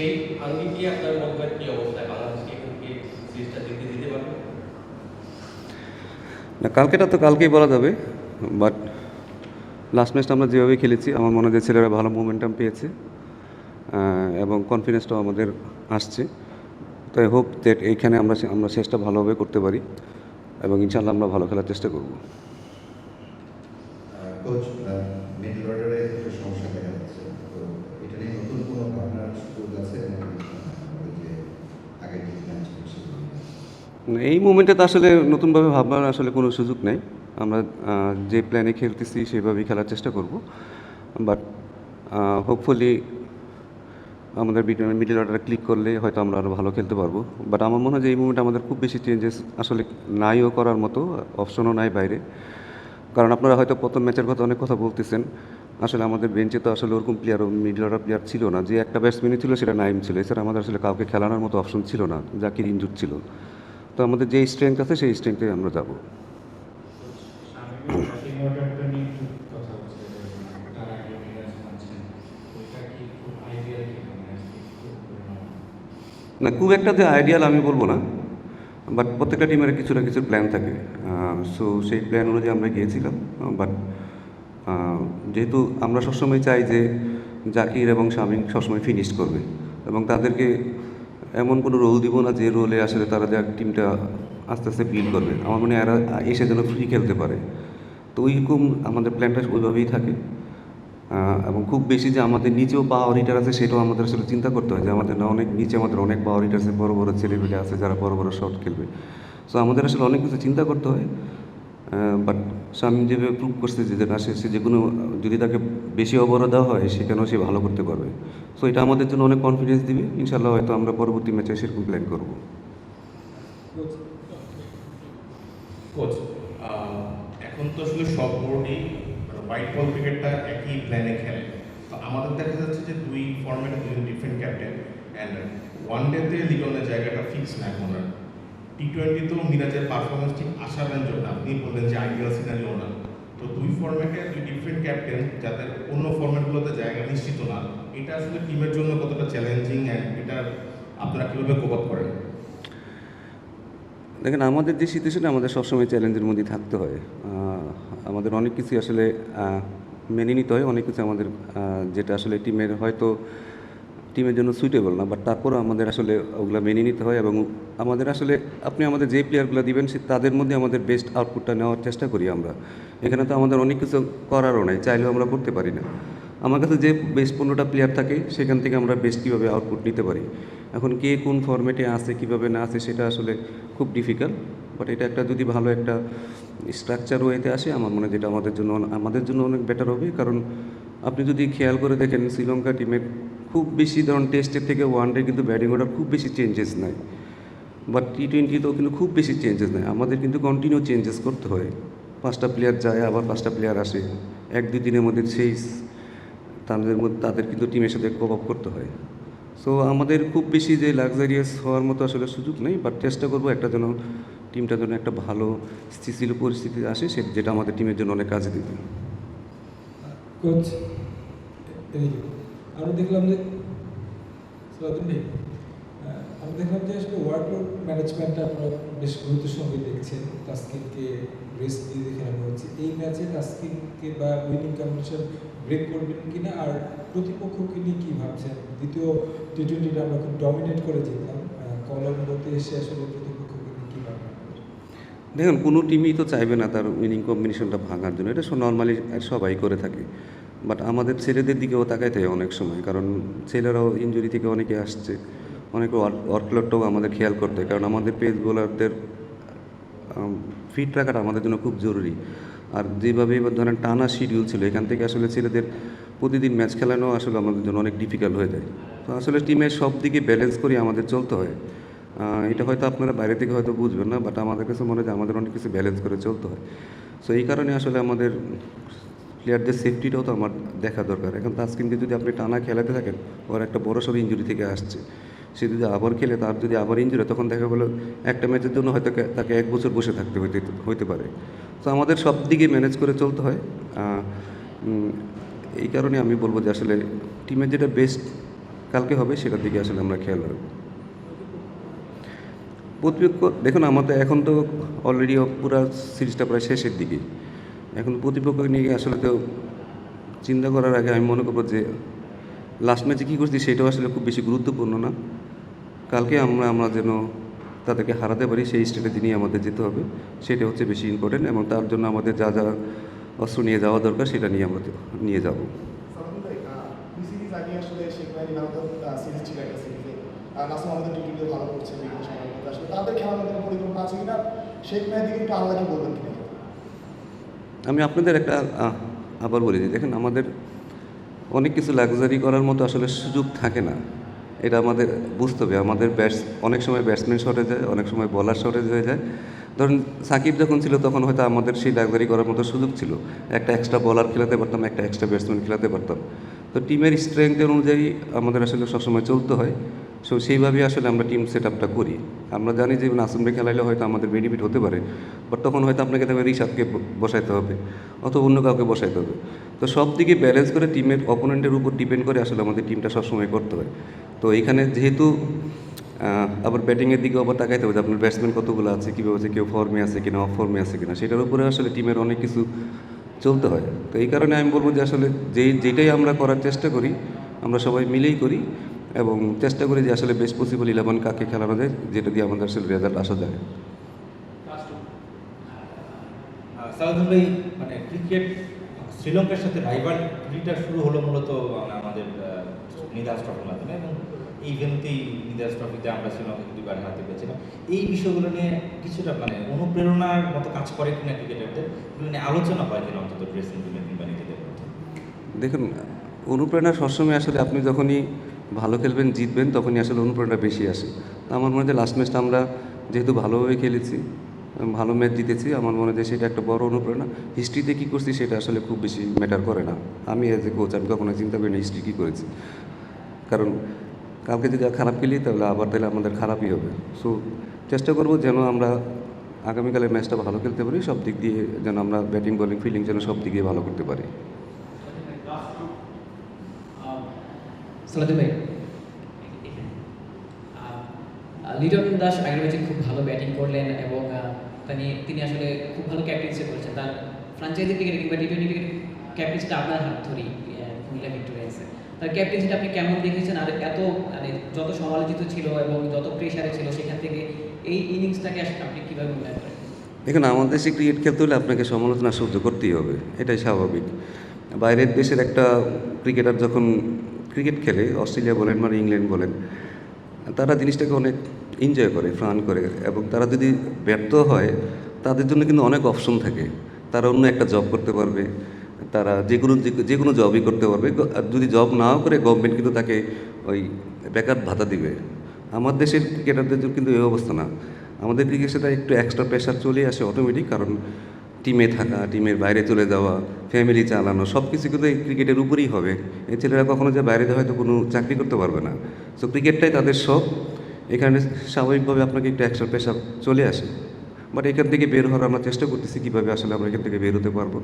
সেই আঙ্গিকে আপনার মনে হয় কি অবস্থায় বাংলাদেশকে এখন কি সিরিজটা জিতে দিতে পারবে? না কালকেটা তো কালকেই বলা যাবে বাট লাস্ট ম্যাচটা আমরা যেভাবে খেলেছি আমার মনে হয় যে ছেলেরা ভালো মোমেন্টাম পেয়েছে এবং কনফিডেন্সটাও আমাদের আসছে। তো আই হোপ দ্যাট এইখানে আমরা আমরা শেষটা ভালোভাবে করতে পারি এবং ইনশাল্লাহ আমরা ভালো খেলার চেষ্টা করব। কোচ মিডল অর্ডারে একটা সমস্যা দেখা যাচ্ছে তো এটা নিয়ে নতুন কোনো ভাবনার সুযোগ আছে নাকি ওই যে আগে যে ম্যাচ করছে এই মুমেন্টে তো আসলে নতুনভাবে ভাববার আসলে কোনো সুযোগ নেই। আমরা যে প্ল্যানে খেলতেছি সেভাবেই খেলার চেষ্টা করব। বাট হোপফুলি আমাদের মিডল অর্ডারে ক্লিক করলে হয়তো আমরা আরও ভালো খেলতে পারব। বাট আমার মনে হয় যে এই মুমেন্টে আমাদের খুব বেশি চেঞ্জেস আসলে নাইও করার মতো অপশনও নাই বাইরে। কারণ আপনারা হয়তো প্রথম ম্যাচের কথা অনেক কথা বলতেছেন। আসলে আমাদের বেঞ্চে তো আসলে ওরকম প্লেয়ার মিডল অর্ডার প্লেয়ার ছিল না। যে একটা ব্যাটসম্যানই ছিল সেটা নাইম ছিল। এছাড়া আমাদের আসলে কাউকে খেলানোর মতো অপশন ছিল না। জাকির ইনজুর ছিল। তো আমাদের যে স্ট্রেংথ আছে, সেই স্ট্রেংথে আমরা যাব। না, খুব একটা যে আইডিয়াল আমি বলব না বাট প্রত্যেকটা টিমের কিছু না কিছু প্ল্যান থাকে। সো সেই প্ল্যান অনুযায়ী আমরা গিয়েছিলাম বাট যেহেতু আমরা সবসময় চাই যে জাকির এবং শামিম সবসময় ফিনিশ করবে, এবং তাদেরকে এমন কোনো রোল দিব না যে রোলে আসলে তারা যে টিমটা আস্তে আস্তে বিল্ড করবে। আমার মনে হয় এসে যেন ফ্রি খেলতে পারে। তো ওইরকম আমাদের প্ল্যানটা ওইভাবেই থাকে। এবং খুব বেশি যে আমাদের নিচেও পাওয়ার হিটার আছে সেটাও আমাদের আসলে চিন্তা করতে হয় যে আমাদের না অনেক নিচে আমাদের অনেক পাওয়ার হিটার আছে বড় বড় ছেলেপেলে আছে যারা বড় বড় শট খেলবে। সো আমাদের আসলে অনেক কিছু চিন্তা করতে হয়। বাট স্বামী যেভাবে প্রুভ করছে যে না, সে যে কোনো, যদি তাকে বেশি ওভারও দেওয়া হয়, সেখানেও সে ভালো করতে পারবে। সো এটা আমাদের জন্য অনেক কনফিডেন্স দিবে। ইনশাল্লাহ হয়তো আমরা পরবর্তী ম্যাচে সেরকম প্ল্যান করব। কোচ এখন তো আসলে সব বোর্ডই হোয়াইট বল ক্রিকেটটা একই প্ল্যানে খেলে। তো আমাদের দেখা যাচ্ছে যে, দুই ফর্মেটে দুই ডিফারেন্ট ক্যাপ্টেন অ্যান্ড ওয়ান ডেতে লিগনের জায়গাটা ফিক্স না এখন টি টোয়েন্টিতেও মিরাজের পারফরমেন্স ঠিক আশাব্যঞ্জক না আপনি বললেন যে আইডিয়াল সিনারিও না। তো দুই ফর্মেটে দুই ডিফারেন্ট ক্যাপ্টেন যাদের অন্য ফর্মেটগুলোতে জায়গা নিশ্চিত না, এটা আসলে টিমের জন্য কতটা চ্যালেঞ্জিং অ্যান্ড এটা আপনারা কীভাবে কোপ আপ করেন? দেখেন, আমাদের যে সিচুয়েশনে আমাদের সবসময় চ্যালেঞ্জের মধ্যে থাকতে হয়। আমাদের অনেক কিছু আসলে মেনে নিতে হয়। অনেক কিছু আমাদের যেটা আসলে টিমের হয়তো টিমের জন্য সুইটেবল না বাট তারপরও আমাদের আসলে ওগুলো মেনে নিতে হয় এবং আমাদের আসলে আপনি আমাদের যে প্লেয়ারগুলো দিবেন, সে তাদের মধ্যে আমাদের বেস্ট আউটপুটটা নেওয়ার চেষ্টা করি আমরা। এখানে তো আমাদের অনেক কিছু করারও নাই, চাইলেও আমরা করতে পারি না। আমার কাছে যে বেস্ট পনেরোটা প্লেয়ার থাকে, সেখান থেকে আমরা বেস্ট কীভাবে আউটপুট নিতে পারি? এখন কে কোন ফরম্যাটে আছে, কীভাবে না আছে, সেটা আসলে খুব ডিফিকাল্ট বাট এটা একটা যদি ভালো একটা স্ট্রাকচার ওয়েতে আসে, আমার মনে হয় যেটা আমাদের জন্য আমাদের জন্য অনেক বেটার হবে। কারণ আপনি যদি খেয়াল করে দেখেন, শ্রীলঙ্কা টিমের খুব বেশি ধরুন টেস্টের থেকে ওয়ানডে কিন্তু ব্যাটিং অর্ডার খুব বেশি চেঞ্জেস নাই বাট টি টোয়েন্টিতেও কিন্তু খুব বেশি চেঞ্জেস নেয়। আমাদের কিন্তু কন্টিনিউ চেঞ্জেস করতে হয়। পাঁচটা প্লেয়ার যায়, আবার পাঁচটা প্লেয়ার আসে। এক, দুই দিনের মধ্যে সেই তাদের মধ্যে তাদের কিন্তু টিমের সাথে কোপ আপ করতে হয়। সো আমাদের খুব বেশি যে লাক্সারিয়াস হওয়ার মতো আসলে সুযোগ নেই। বাট চেষ্টা করব একটা যেন টিমটা যেন একটা ভালো স্থিতিশীল পরিস্থিতি আসে, সে যেটা আমাদের টিমের জন্য অনেক কাজে দেবে। কোচ আমরা দেখলাম যে আহ, আমরা দেখলাম যে আসলে ওয়ার্কলোড ম্যানেজমেন্টটা আপনারা বেশ গুরুত্বের সঙ্গে দেখছেন তাস্কিনকে রেস্ট দিয়ে দেখে নেওয়া হচ্ছে। এই ম্যাচে তাস্কিনকে বা উইনিং কম্বিনেশন ব্রেক করবেন কিনা আর প্রতিপক্ষকে নিয়ে কী ভাবছেন? দ্বিতীয় টি টোয়েন্টিটা আমরা খুব ডমিনেট করে জিতলাম কলম্বোতে এসে আসলে প্রতিপক্ষকে নিয়ে কী দেখুন কোনো টিমই তো চাইবে না তার উইনিং কম্বিনেশনটা ভাঙার জন্য। এটা নর্মালি সবাই করে থাকে। বাট আমাদের ছেলেদের দিকেও তাকাইতে হয় অনেক সময়, কারণ ছেলেরাও ইঞ্জুরি থেকে অনেকে আসছে। অনেকে ওয়ার্কলোডটাও আমাদের খেয়াল করতে হয়, কারণ আমাদের পেস বোলারদের ফিট রাখাটা আমাদের জন্য খুব জরুরি। আর যেভাবে এবার ধরেন টানা শিডিউল ছিল, এখান থেকে আসলে ছেলেদের প্রতিদিন ম্যাচ খেলানো আসলে আমাদের জন্য অনেক ডিফিকাল্ট হয়ে যায়। তো আসলে টিমের সব দিকে ব্যালেন্স করে আমাদের চলতে হয়। এটা হয়তো আপনারা বাইরে থেকে হয়তো বুঝবেন না বাট আমাদের কাছে মনে হয় যে আমাদের অনেক কিছু ব্যালেন্স করে চলতে হয়। সো এই কারণে আসলে আমাদের প্লেয়ারদের সেফটিটাও তো আমার দেখা দরকার। এখন তাস্কিনকে যদি আপনি টানা খেলাতে থাকেন, ওর একটা বড় সড়ো ইঞ্জুরি থেকে আসছে। সে যদি আবার খেলে, তার যদি আবার ইঞ্জুরি তখন দেখা গেলো একটা ম্যাচের জন্য হয়তো তাকে এক বছর বসে থাকতে হইতে হইতে পারে। তো আমাদের সব দিকে ম্যানেজ করে চলতে হয়। এই কারণে আমি বলব যে আসলে টিমের যেটা বেস্ট কালকে হবে, সেটার দিকে আসলে আমরা খেয়াল রাখব। প্রতিপক্ষ দেখুন, আমাদের এখন তো অলরেডি পুরো সিরিজটা প্রায় শেষের দিকে। এখন প্রতিপক্ষ নিয়ে আসলে তো চিন্তা করার আগে আমি মনে করব যে লাস্ট ম্যাচে কী করছি সেটাও আসলে খুব বেশি গুরুত্বপূর্ণ না। কালকে আমরা আমরা যেন তাদেরকে হারাতে পারি, সেই স্ট্র্যাটেজি নিয়ে আমাদের যেতে হবে। সেটা হচ্ছে বেশি ইম্পর্টেন্ট এবং তার জন্য আমাদের যা যা অস্ত্র নিয়ে যাওয়া দরকার সেটা নিয়ে আমরা নিয়ে যাব। শেখ মেহেদিকে একটু আল্লাহ কি বলবেন আমি আপনাদের একটা আবার বলি দেখেন আমাদের অনেক কিছু লাক্সারি করার মতো আসলে সুযোগ থাকে না। এটা আমাদের, বুঝতে হবে, আমাদের ব্যাটস অনেক সময় ব্যাটসম্যান শর্টেজ হয়, অনেক সময় বলার শর্টেজ হয়ে যায়। ধরুন, সাকিব যখন ছিল, তখন হয়তো আমাদের সেই লাক্সারি করার মতো সুযোগ ছিল। একটা এক্সট্রা বলার খেলাতে পারতাম, একটা এক্সট্রা ব্যাটসম্যান খেলাতে পারতাম। তো টিমের স্ট্রেংথের অনুযায়ী আমাদের আসলে সবসময় চলতে হয়। সো সেইভাবেই আসলে আমরা টিম সেট আপটা করি। আমরা জানি যে নাসিমরে খেলাইলে হয়তো আমাদের বেনিফিট হতে পারে বাট তখন হয়তো আপনাকে তবে রিশাদকে ব- বসাইতে হবে, অথবা অন্য কাউকে বসাইতে হবে। তো সব দিকে ব্যালেন্স করে টিমের অপোনেন্টের উপর ডিপেন্ড করে আসলে আমাদের টিমটা সবসময় করতে হয়। তো এখানে যেহেতু আবার ব্যাটিংয়ের দিকে আবার তাকাইতে হবে যে আপনার ব্যাটসম্যান কতগুলো আছে, কীভাবে আছে কেউ ফর্মে আছে কিনা অফ ফর্মে আছে কিনা, সেটার উপরে আসলে টিমের অনেক কিছু চলতে হয়। তো এই কারণে আমি বলব যে আসলে যেই, যেটাই আমরা করার চেষ্টা করি, আমরা সবাই মিলেই করি। এবং চেষ্টা করি যে আসলে বেস্ট পসিবল ইলেভেন কাকে খেলানো যায় যেটা দিয়ে আমাদের আসলে রেজাল্ট আসা যায়। ভাই মানে ক্রিকেট শ্রীলঙ্কার সাথে রাইভালরিটা শুরু হলো মূলত মানে আমাদের নিদাস ট্রফির মাধ্যমে এবং এই ভেন্যুতেই নিদাস ট্রফিতে আমরা শ্রীলঙ্কাকে দুবার হাতে পেয়েছিলাম এই বিষয়গুলো নিয়ে কিছুটা মানে অনুপ্রেরণার মতো কাজ করে কিনা ক্রিকেটারদের এগুলো নিয়ে আলোচনা হয় কিনা অন্তত ড্রেসিং রুমে কিংবা নিজেদের দেখুন অনুপ্রেরণা সবসময় আসলে আপনি যখনই ভালো খেলবেন, জিতবেন, তখনই আসলে অনুপ্রেরণা বেশি আসে। আমার মনে হয় লাস্ট ম্যাচটা আমরা যেহেতু ভালোভাবে খেলেছি, ভালো ম্যাচ জিতেছি, আমার মনে হয় সেটা একটা বড় অনুপ্রেরণা। হিস্ট্রিতে কী করছি সেটা আসলে খুব বেশি ম্যাটার করে না। আমি এজ এ কোচ আমি কখনো চিন্তা করি না হিস্ট্রি কী করেছি। কারণ কালকে যদি খারাপ খেলি, তাহলে আবার তাহলে আমাদের খারাপই হবে। সো চেষ্টা করব যেন আমরা আগামীকালের ম্যাচটা ভালো খেলতে পারি সব দিক দিয়ে যেন আমরা ব্যাটিং বলিং ফিল্ডিং যেন সব দিক দিয়ে ভালো করতে পারি। সালাদুল ভাই। লিটন দাস আগের ম্যাচে খুব ভালো ব্যাটিং করলেন এবং তিনি তিনি আসলে খুব ভালো ক্যাপ্টেন্সি করেছেন। তার ফ্রাঞ্চাইজি ক্রিকেট কিংবা টি টোয়েন্টি ক্রিকেট ক্যাপ্টেন্সিটা আপনার হাত ধরেই কুমিল্লা ভিক্টোরিয়ান্সে তার ক্যাপ্টেন্সিটা আপনি কেমন দেখেছেন? আর এত মানে যত সমালোচিত ছিল এবং যত প্রেশারে ছিল সেখান থেকে এই ইনিংসটাকে আসলে আপনি কীভাবে মূল্যায়ন করেন? দেখুন আমাদের দেশে ক্রিকেট খেলতে হলে আপনাকে সমালোচনা সহ্য করতেই হবে। এটাই স্বাভাবিক। বাইরের দেশের একটা ক্রিকেটার যখন ক্রিকেট খেলে, অস্ট্রেলিয়া বলেন মানে ইংল্যান্ড বলেন, তারা জিনিসটাকে অনেক এনজয় করে ফ্রান করে এবং তারা যদি ব্যর্থ হয়, তাদের জন্য কিন্তু অনেক অপশন থাকে। তারা অন্য একটা জব করতে পারবে, তারা যে কোনো যে- কোনো জবই করতে পারবে। যদি জব নাও করে গভর্নমেন্ট কিন্তু তাকে ওই বেকার ভাতা দিবে। আমার দেশের ক্রিকেটারদের জন্য কিন্তু এই অবস্থা না। আমাদের ক্রিকেট সেটা একটু এক্সট্রা প্রেশার চলে আসে অটোমেটিক কারণ টিমে থাকা, টিমের বাইরে চলে যাওয়া ফ্যামিলি চালানো সব কিছু কিন্তু এই ক্রিকেটের উপরেই হবে। এই ছেলেরা কখনো যে বাইরে হয়তো কোনো চাকরি করতে পারবে না। সো ক্রিকেটটাই তাদের শখ। এখানে স্বাভাবিকভাবে আপনাকে একটু এক্সট্রা পেশা চলে আসে। বাট এখান থেকে বের হওয়ার আমরা চেষ্টা করতেছি কীভাবে আসলে আমরা এখান থেকে বের হতে পারব।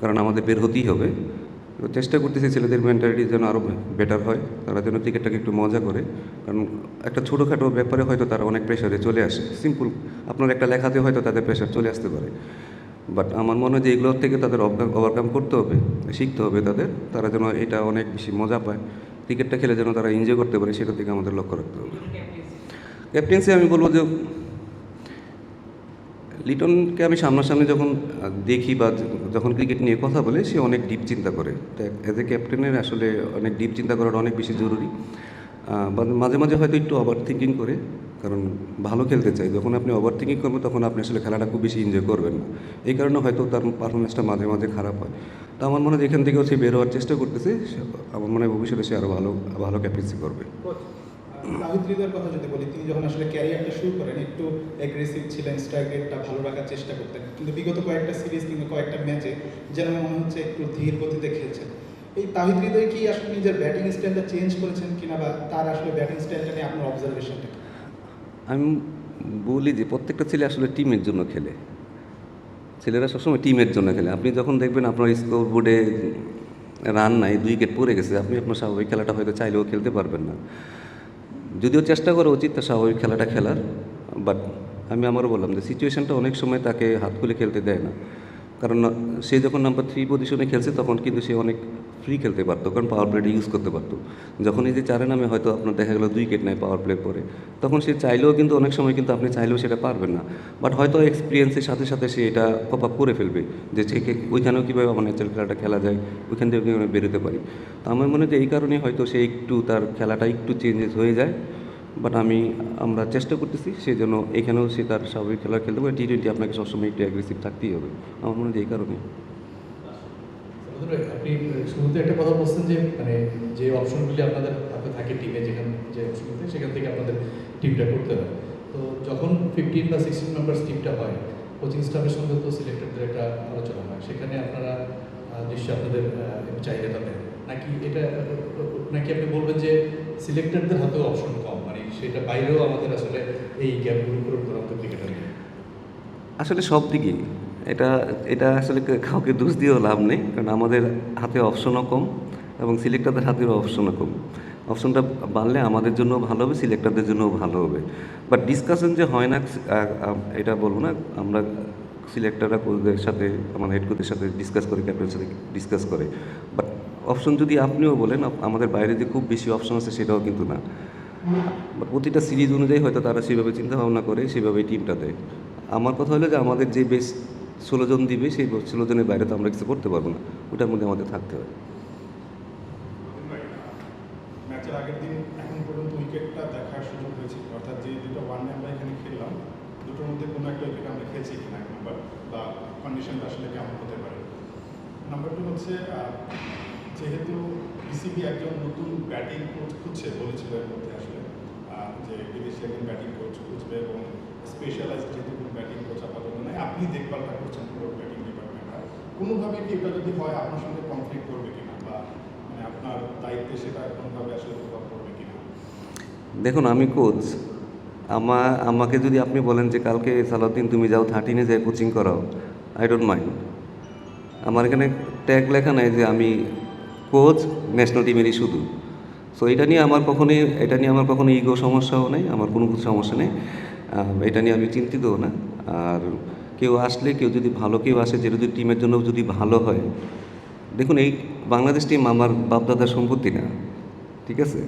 কারণ আমাদের বের হতেই হবে। তো চেষ্টা করতেছি ছেলেদের মেন্টালিটি যেন আরও বেটার হয়, তারা যেন ক্রিকেটটাকে একটু মজা করে। কারণ একটা ছোটোখাটো ব্যাপারে হয়তো তারা অনেক প্রেশারে চলে আসে। সিম্পল আপনার একটা লেখাতে হয়তো তাদের প্রেশার চলে আসতে পারে। বাট আমার মনে হয় যে এগুলোর থেকে তাদের ওভারকাম করতে হবে, শিখতে হবে তাদের। তারা যেন এটা অনেক বেশি মজা পায়। ক্রিকেটটা খেলে যেন তারা এনজয় করতে পারে সেটার দিকে আমাদের লক্ষ্য রাখতে হবে। ক্যাপ্টেন্সি আমি বলব যে লিটনকে আমি সামনাসামনি যখন দেখি বা যখন ক্রিকেট নিয়ে কথা বলে, সে অনেক ডিপ চিন্তা করে। অ্যাজ এ ক্যাপ্টেনের আসলে অনেক ডিপ চিন্তা করাটা অনেক বেশি জরুরি। মাঝে মাঝে হয়তো একটু ওভার থিঙ্কিং করে। কারণ ভালো খেলতে চাই। যখন আপনি ওভার থিঙ্কিং করবেন, তখন আপনি আসলে খেলাটা খুব বেশি এনজয় করবেন না। এই কারণে হয়তো তার পারফরমেন্সটা মাঝে মাঝে খারাপ হয়। তো আমার মনে হয় এখান থেকেও সে বের হওয়ার চেষ্টা করতেছে। আমার মনে হয় ভবিষ্যতে সে আরও ভালো ভালো ক্যাপ্টেন্সি করবে। তাহিদ হৃদয়ের কথা যদি বলি, তিনি যখন আসলে ক্যারিয়ারটা শুরু করেন, একটু অ্যাগ্রেসিভ ছিলেন স্ট্রাইক রেটটা ভালো রাখার চেষ্টা করতেন। কিন্তু বিগত কয়েকটা সিরিজ কিংবা কয়েকটা ম্যাচে যেন মনে হচ্ছে একটু ধীর গতিতে খেলছেন। এই তাহিদ কি আসলে নিজের ব্যাটিং স্টাইলটা চেঞ্জ করেছেন কিনা বা তার আসলে ব্যাটিং স্টাইলটা নিয়ে আপনার অবজারভেশনটা আমি বলি যে প্রত্যেকটা ছেলে আসলে টিমের জন্য খেলে। ছেলেরা সবসময় টিমের জন্য খেলে। আপনি যখন দেখবেন আপনার স্কোর বোর্ডে রান নাই, দুই উইকেট পড়ে গেছে, আপনি আপনার স্বাভাবিক খেলাটা হয়তো চাইলেও খেলতে পারবেন না। যদিও চেষ্টা করা উচিত তার স্বাভাবিক খেলাটা খেলার বাট আমি আমারও বললাম যে সিচুয়েশানটা অনেক সময় তাকে হাত খুলে খেলতে দেয় না। কারণ সে যখন নাম্বার থ্রি পজিশনে খেলছে, তখন কিন্তু সে অনেক ফ্রি খেলতে পারতো, কারণ পাওয়ার প্লেটা ইউজ করতে পারতো। যখন এই যে চারে নামে হয়তো আপনার দেখা গেলো দুই কেট নেয় পাওয়ার প্লে পরে তখন সে চাইলেও কিন্তু অনেক সময় কিন্তু আপনি চাইলেও সেটা পারবেন না। বাট হয়তো এক্সপিরিয়েন্সের সাথে সাথে সে এটা কপ আপ করে ফেলবে, যে ওইখানেও কীভাবে আমার ন্যাচারাল খেলাটা খেলা যায়, ওইখান থেকে কীভাবে বেরোতে পারি। তো আমার মনে হয় যে এই কারণে হয়তো সে একটু তার খেলাটা একটু চেঞ্জেস হয়ে যায়। বাট আমি, আমরা চেষ্টা করতেছি সেই জন্য এখানেও সে তার স্বাভাবিক খেলা খেলতে পারে। টি টোয়েন্টি আপনাকে সবসময় একটু অ্যাগ্রেসিভ থাকতেই হবে। আমার মনে হয় এই কারণে। আপনি শুরুতে একটা কথা বলছেন যে মানে যে অপশনগুলি আপনাদের হাতে থাকে টিমে যেখান, যে অপশনগুলি, সেখান থেকে আপনাদের টিমটা করতে হয়। তো যখন ফিফটিন বা সিক্সটিন মেম্বার্স টিমটা হয় কোচিং স্টাফের সঙ্গে তো সিলেক্টরদের একটা আলোচনা হয়। সেখানে আপনারা নিশ্চয়ই আপনাদের চাহিদাটা দেন। নাকি এটা, নাকি আপনি বলবেন যে সিলেক্টরদের হাতেও অপশন কম? মানে সেটা বাইরেও আমাদের আসলে এই গ্যাপগুলো পূরণ করা ক্রিকেটার আসলে সব দিকেই। এটা এটা আসলে কাউকে দোষ দিয়েও লাভ নেই, কারণ আমাদের হাতে অপশনও কম এবং সিলেক্টরদের হাতেও অপশনও কম। অপশনটা বাড়লে আমাদের জন্য ভালো হবে, সিলেক্টরদের জন্যও ভালো হবে। বাট ডিসকাশন যে হয় না এটা বলব না, আমরা সিলেক্টররা কোচদের সাথে আমার হেড কোচের সাথে ডিসকাস করে ক্যাপ্টেনের সাথে ডিসকাস করে। বাট অপশন যদি আপনিও বলেন আমাদের বাইরে যে খুব বেশি অপশন আছে সেটাও কিন্তু না। প্রতিটা সিরিজ অনুযায়ী হয়তো তারা সেভাবে চিন্তা ভাবনা করে, সেভাবেই টিমটা দেয়। আমার কথা হলো যে আমাদের যে বেশ ষোলো জন দিবে, সেই ষোলো জনের বাইরে তো আমরা কিছু করতে পারব না। ওটার মধ্যে আমাদের থাকতে হবে। ম্যাচের আগের দিন এখন পর্যন্ত উইকেটটা দেখার সুযোগ হয়েছে। অর্থাৎ যে ওয়ান আমরা এখানে খেললাম, দুটোর মধ্যে কোনো একটা উইকেট আমরা এক নম্বর বা কন্ডিশনটা আসলে কেমন হতে পারে? হচ্ছে যেহেতু বিসিবি একজন নতুন ব্যাটিং কোচ খুঁজছে, বলেছিল এর মধ্যে আসলে যে বিদেশি একজন ব্যাটিং কোচ খুঁজবে এবং যেহেতু কোনো ব্যাটিং কোচ আপাতত আপনি দেখভালটা করছেন পুরো ব্যাটিং ডিপার্টমেন্টটা কোনোভাবে কি এটা যদি হয়, আপনার সঙ্গে কনফ্লিক্ট করবে কিনা বা মানে আপনার দায়িত্বে সেটা কোনোভাবে আসলে প্রভাব পড়বে কিনা? দেখুন, আমি কোচ আমা, আমাকে যদি আপনি বলেন যে কালকে সালাউদ্দিন তুমি যাও থার্টিনে যাই কোচিং করাও আই ডোন্ট মাইন্ড আমার এখানে ট্যাগ লেখা নাই যে আমি কোচ ন্যাশনাল টিমেরই শুধু। সো এটা নিয়ে আমার কখনোই, এটা নিয়ে আমার কখনো ইগো সমস্যাও নেই, আমার কোনো কিছু সমস্যা নেই। এটা নিয়ে আমি চিন্তিতও না। আর কেউ আসলে, কেউ যদি ভালো কেউ আসে যেটা যদি টিমের জন্য যদি ভালো হয়। দেখুন, এই বাংলাদেশ টিম আমার বাপদাদার সম্পত্তি না, ঠিক আছে?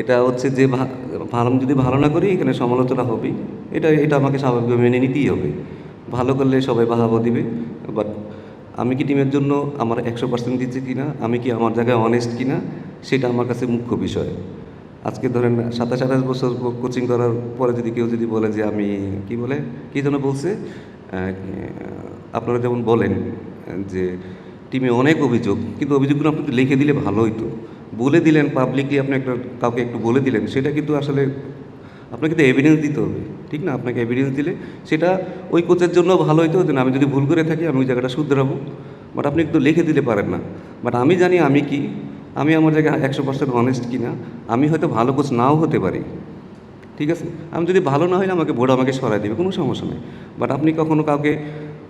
এটা হচ্ছে যে ভালো, যদি ভালো না করি, এখানে সমালোচনা হবেই। এটা এটা আমাকে স্বাভাবিকভাবে মেনে নিতেই হবে। ভালো করলে সবাই বাহাবা দিবে বাট আমি কি টিমের জন্য আমার একশো পার্সেন্ট দিচ্ছি কি না আমি কি আমার জায়গায় অনেস্ট কিনা, সেটা আমার কাছে মুখ্য বিষয়। আজকে ধরেন সাতাশ আঠাশ বছর কোচিং করার পরে যদি কেউ যদি বলে যে আমি, কি বলে, কী যেন বলছে আপনারা যেমন বলেন, যে টিমে অনেক অভিযোগ, কিন্তু অভিযোগগুলো আপনি লিখে দিলে ভালো হতো বলে দিলেন পাবলিকলি আপনি একটা, কাউকে একটু বলে দিলেন, সেটা কিন্তু আসলে আপনাকে তো এভিডেন্স দিতে হবে, ঠিক না? আপনাকে এভিডেন্স দিলে সেটা ওই কোচের জন্য ভালো হইতো, যে আমি যদি ভুল করে থাকি, আমি ওই জায়গাটা শুধরাবো। বাট আপনি একটু লিখে দিতে পারেন না। বাট আমি জানি আমি কি আমি আমার জায়গায় একশো পার্সেন্ট অনেস্ট কি না আমি হয়তো ভালো কোচ নাও হতে পারি। ঠিক আছে? আমি যদি ভালো না হয় আমাকে বোর্ড আমাকে সরাই দেবে, কোনো সমস্যা নেই। বাট আপনি কখনো কাউকে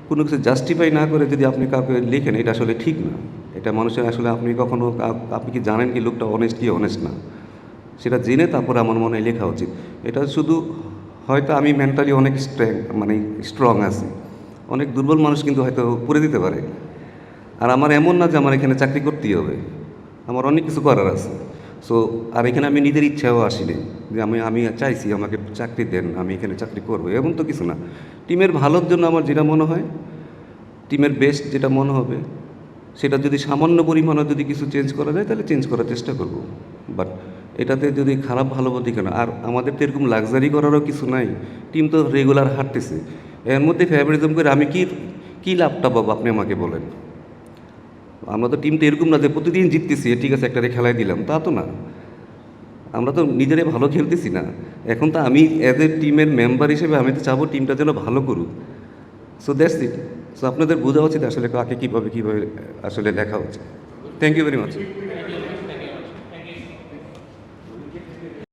কোনো কিছু জাস্টিফাই না করে যদি আপনি কাউকে লেখেন, এটা আসলে ঠিক না। এটা মানুষের আসলে আপনি কখনো আপনি কি জানেন কি লোকটা অনেস্ট কি অনেস্ট না? সেটা জেনে তারপরে আমার মনে হয় লেখা উচিত। এটা শুধু হয়তো আমি মেন্টালি অনেক স্ট্রেং মানে স্ট্রং আছি। অনেক দুর্বল মানুষ কিন্তু হয়তো করে দিতে পারে। আর আমার এমন না যে আমার এখানে চাকরি করতেই হবে। আমার অনেক কিছু করার আছে। সো আর এখানে আমি নিজের ইচ্ছাও আসিনি যে আমি আমি চাইছি আমাকে চাকরি দেন, আমি এখানে চাকরি করব, এমন তো কিছু না। টিমের ভালোর জন্য আমার যেটা মনে হয়, টিমের বেস্ট যেটা মনে হবে, সেটা যদি সামান্য পরিমাণে যদি কিছু চেঞ্জ করা যায়, তাহলে চেঞ্জ করার চেষ্টা করব। বাট এটাতে যদি খারাপ ভালো বলতে কেন? আর আমাদের তো এরকম লাক্সারি করারও কিছু নাই টিম তো রেগুলার হাঁটতেছে। এর মধ্যে ফেভারিজম করে আমি কি, কী লাভটা পাবো, আপনি আমাকে বলেন। আমরা তো টিমটা এরকম না যে প্রতিদিন জিততেছি ঠিক আছে, একটা খেলায় দিলাম, তা তো না। আমরা তো নিজেরাই ভালো খেলতেছি না। এখন তো আমি অ্যাজ এ টিমের মেম্বার হিসেবে আমি তো চাবো টিমটা যেন ভালো করুক। সো দ্যাটস ইট সো আপনাদের বোঝা উচিত আসলে কাকে কীভাবে কীভাবে আসলে দেখা উচিত। Thank you very much